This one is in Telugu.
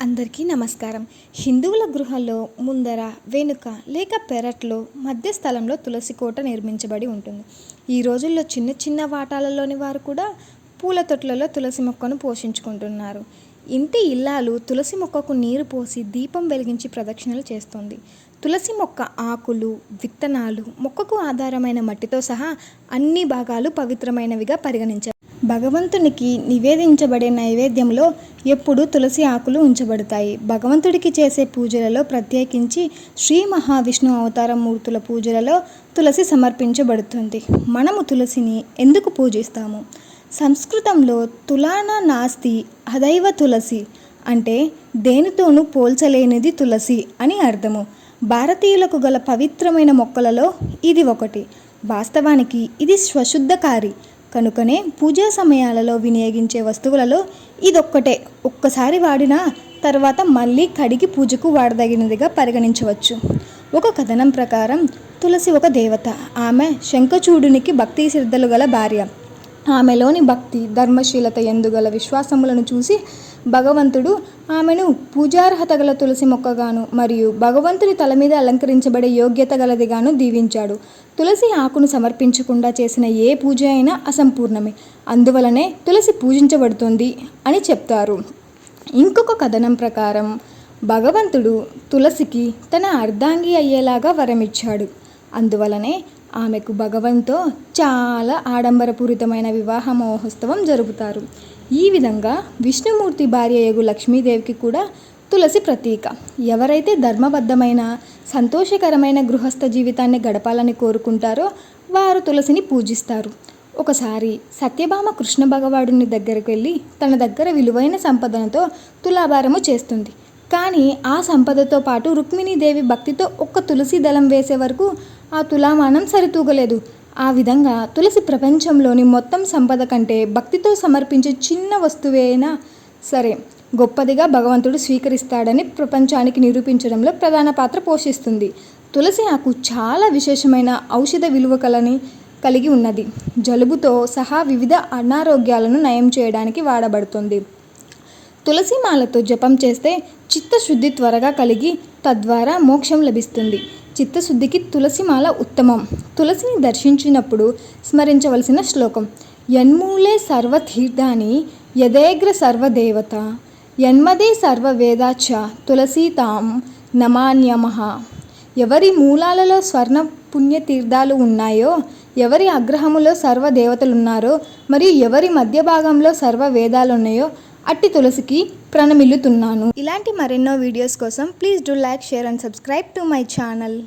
అందరికీ నమస్కారం. హిందువుల గృహంలో ముందర వెనుక లేక పెరట్లో మధ్య స్థలంలో తులసి కోట నిర్మించబడి ఉంటుంది. ఈ రోజుల్లో చిన్న చిన్న వాటాలలోని వారు కూడా పూల తొట్లలో తులసి మొక్కను పోషించుకుంటున్నారు. ఇంటి ఇల్లాలు తులసి మొక్కకు నీరు పోసి దీపం వెలిగించి ప్రదక్షిణలు చేస్తుంది. తులసి మొక్క ఆకులు విత్తనాలు మొక్కకు ఆధారమైన మట్టితో సహా అన్ని భాగాలు పవిత్రమైనవిగా పరిగణించారు భగవంతునికి నివేదించబడే నైవేద్యంలో ఎప్పుడూ తులసి ఆకులు ఉంచబడతాయి. భగవంతుడికి చేసే పూజలలో ప్రత్యేకించి శ్రీ మహావిష్ణు అవతార మూర్తుల పూజలలో తులసి సమర్పించబడుతుంది. మనము తులసిని ఎందుకు పూజిస్తాము? సంస్కృతంలో తులాన నాస్తి అదైవ తులసి అంటే దేనితోనూ పోల్చలేనిది తులసి అని అర్థము. భారతీయులకు గల పవిత్రమైన మొక్కలలో ఇది ఒకటి. వాస్తవానికి ఇది స్వశుద్ధకారి కనుకనే పూజా సమయాలలో వినియోగించే వస్తువులలో ఇదొక్కటే. ఒక్కసారి వాడిన తర్వాత మళ్ళీ కడిగి పూజకు వాడదగినదిగా పరిగణించవచ్చు. ఒక కథనం ప్రకారం తులసి ఒక దేవత. ఆమె శంఖచూడునికి భక్తి శ్రద్ధలు గల భార్య. ఆమెలోని భక్తి ధర్మశీలత ఎందుగల విశ్వాసములను చూసి భగవంతుడు ఆమెను పూజార్హత గల తులసి మొక్కగాను మరియు భగవంతుడి తల మీద అలంకరించబడే యోగ్యత గలదిగాను దీవించాడు. తులసి ఆకును సమర్పించకుండా చేసిన ఏ పూజ అయినా అసంపూర్ణమే. అందువలనే తులసి పూజించబడుతుంది అని చెప్తారు. ఇంకొక కథనం ప్రకారం భగవంతుడు తులసికి తన అర్ధాంగి అయ్యేలాగా వరమిచ్చాడు. అందువలనే ఆమెకు భగవంతో చాలా ఆడంబరపూరితమైన వివాహ మహోత్సవం జరుపుతారు. ఈ విధంగా విష్ణుమూర్తి భార్య యగు లక్ష్మీదేవికి కూడా తులసి ప్రతీక. ఎవరైతే ధర్మబద్ధమైన సంతోషకరమైన గృహస్థ జీవితాన్ని గడపాలని కోరుకుంటారో వారు తులసిని పూజిస్తారు. ఒకసారి సత్యభామ కృష్ణ భగవాడుని దగ్గరికి వెళ్ళి తన దగ్గర విలువైన సంపదనతో తులాభారము చేస్తుంది. కానీ ఆ సంపదతో పాటు రుక్మిణీదేవి భక్తితో ఒక్క తులసి దళం వేసే వరకు ఆ తులామానం సరితూగలేదు. ఆ విధంగా తులసి ప్రపంచంలోని మొత్తం సంపద కంటే భక్తితో సమర్పించే చిన్న వస్తువైనా సరే గొప్పదిగా భగవంతుడు స్వీకరిస్తాడని ప్రపంచానికి నిరూపించడంలో ప్రధాన పాత్ర పోషిస్తుంది. తులసి ఆకు చాలా విశేషమైన ఔషధ విలువ కలని కలిగి ఉన్నది. జలుబుతో సహా వివిధ అనారోగ్యాలను నయం చేయడానికి వాడబడుతుంది. తులసి మాలతో జపం చేస్తే చిత్తశుద్ధి త్వరగా కలిగి తద్వారా మోక్షం లభిస్తుంది. చిత్తశుద్ధికి తులసిమాల ఉత్తమం. తులసిని దర్శించినప్పుడు స్మరించవలసిన శ్లోకం యన్మూలే సర్వతీర్థాని యదేగ్ర సర్వదేవత యన్మదే సర్వవేదాచ తులసీతాం నమాన్యమ ఎవరి మూలాలలో స్వర్ణ పుణ్యతీర్థాలు ఉన్నాయో ఎవరి అగ్రహములో సర్వదేవతలు ఉన్నారో మరియు ఎవరి మధ్య భాగంలో సర్వ వేదాలు ఉన్నాయో అట్టి తులసికి ప్రణమిల్లుతున్నాను. ఇలాంటి మరెన్నో వీడియోస్ కోసం please do like share and subscribe to my channel.